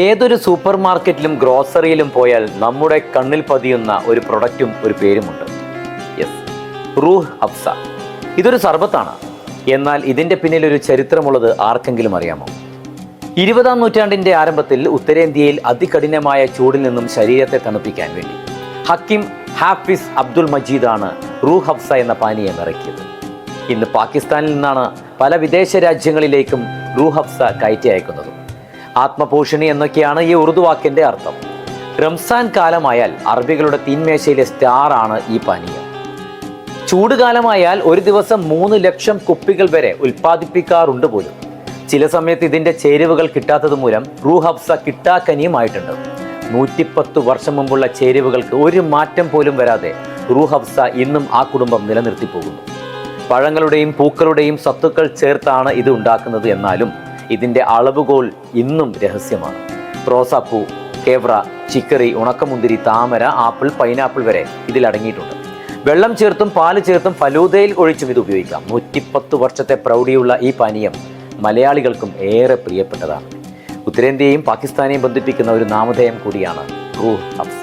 ഏതൊരു സൂപ്പർ മാർക്കറ്റിലും ഗ്രോസറിയിലും പോയാൽ നമ്മുടെ കണ്ണിൽ പതിയുന്ന ഒരു പ്രൊഡക്റ്റും ഒരു പേരുമുണ്ട്. യെസ് റൂഹ് ഹഫ്സ ഇതൊരു സർബത്താണ്. എന്നാൽ ഇതിന്റെ പിന്നിൽ ഒരു ചരിത്രമുള്ളത് ആർക്കെങ്കിലും അറിയാമോ? ഇരുപതാം നൂറ്റാണ്ടിന്റെ ആരംഭത്തിൽ ഉത്തരേന്ത്യയിൽ അതികഠിനമായ ചൂടിൽ നിന്നും ശരീരത്തെ തണുപ്പിക്കാൻ വേണ്ടി ഹക്കിം ഹാഫിസ് അബ്ദുൽ മജീദാണ് റൂഹ് ഹഫ്സ എന്ന പാനീയം ഇറക്കിയത്. ഇന്ന് പാകിസ്ഥാനിൽ നിന്നാണ് പല വിദേശ രാജ്യങ്ങളിലേക്കും റൂഹ് ഹഫ്സ കയറ്റി അയക്കുന്നത്. ആത്മപോഷണി എന്നൊക്കെയാണ് ഈ ഉറുദു വാക്കിന്റെ അർത്ഥം. റംസാൻ കാലമായാൽ അറബികളുടെ തീന്മേശയിലെ സ്റ്റാറാണ് ഈ പാനീയം. ചൂട് കാലമായാൽ ഒരു ദിവസം മൂന്ന് ലക്ഷം കുപ്പികൾ വരെ ഉൽപ്പാദിപ്പിക്കാറുണ്ട് പോലും. ചില സമയത്ത് ഇതിന്റെ ചേരുവകൾ കിട്ടാത്തത് മൂലം റൂ ഹബ്സ കിട്ടാക്കനിയുമായിട്ടുണ്ട്. നൂറ്റിപ്പത്ത് വർഷം മുമ്പുള്ള ചേരുവകൾക്ക് ഒരു മാറ്റം പോലും വരാതെ റൂഹബ്സ ഇന്നും ആ കുടുംബം നിലനിർത്തി പോകുന്നു പഴങ്ങളുടെയും പൂക്കളുടെയും സത്തുക്കൾ ചേർത്താണ് ഇത് ഉണ്ടാക്കുന്നത് എന്നാലും ഇതിന്റെ അളവുകോൽ ഇന്നും രഹസ്യമാണ്. റോസാപ്പൂ കേവ്ര ചിക്കറി ഉണക്കമുന്തിരി താമര ആപ്പിൾ പൈനാപ്പിൾ വരെ ഇതിൽ അടങ്ങിയിട്ടുണ്ട്. വെള്ളം ചേർത്തും പാൽ ചേർത്തും ഫലൂദയിൽ ഒഴിച്ചും ഇത് ഉപയോഗിക്കാം. നൂറ്റിപ്പത്ത് വർഷത്തെ പ്രൗഢിയുള്ള ഈ പാനീയം മലയാളികൾക്കും ഏറെ പ്രിയപ്പെട്ടതാണ്. ഉത്തരേന്ത്യയും പാകിസ്ഥാനെയും ബന്ധിപ്പിക്കുന്ന ഒരു നാമധേയം കൂടിയാണ് റൂഹ് ഹഫ്സ